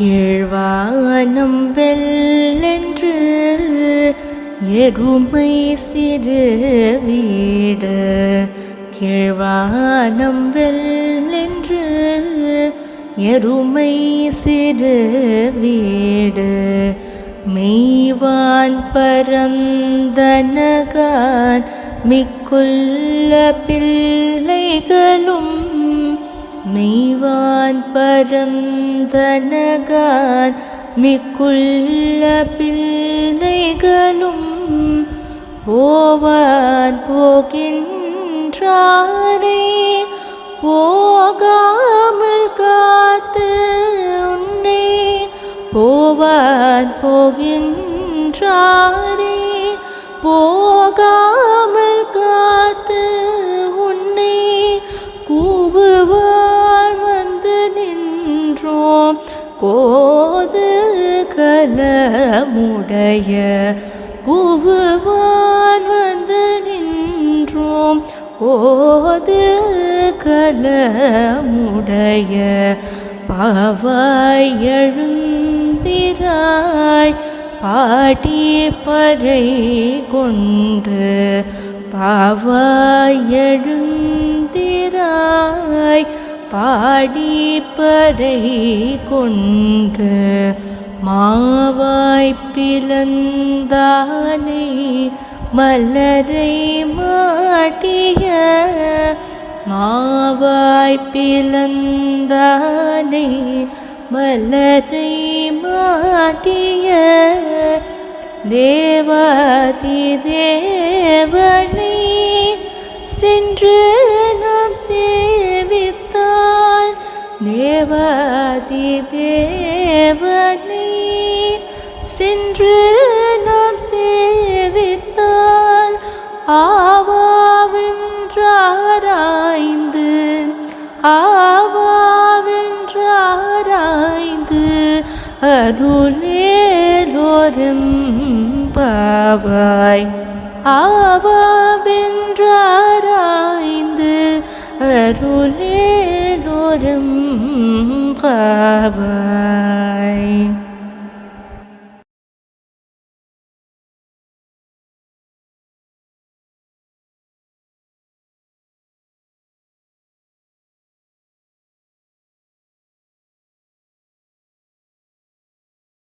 கீழ்வானம் வெல்லென்று எருமை சிறு வீடு. கீழ்வானம் வெல்லென்று எருமை சிறு வீடு. மெய்வான் பரந்தனகான் மிக்குள்ள பிள்ளைகளும் மெய்வான் பரந்தனகான் மிக்குள்ள பிள்ளைகளும் போவான் போகின்றாரே. போகாமல் காத்து உன்னை போவான் போகின்றாரே. போகாமல் கோது கலமுடைய கூவுவான் வந்து நின்றோம். கோது கலமுடைய பாவாய் எழுந்திராய். பாடி பறை கொண்டு பாவாய் எழுந்திராய். பாடிப்பதை கொண்டு மாவாய் மலரை மாட்டிய மாவாய் மலரை மாட்டிய தேவாதி தேவனை. தேவாதி தேவனை சென்று நாம் சேவித்தால் ஆவாவென்றாராய்ந்து ஆவாவென்றாராய்ந்து அருளேலோரும் பாவாய். ஆவாவென்றாராய்ந்து அருளே பாவாய்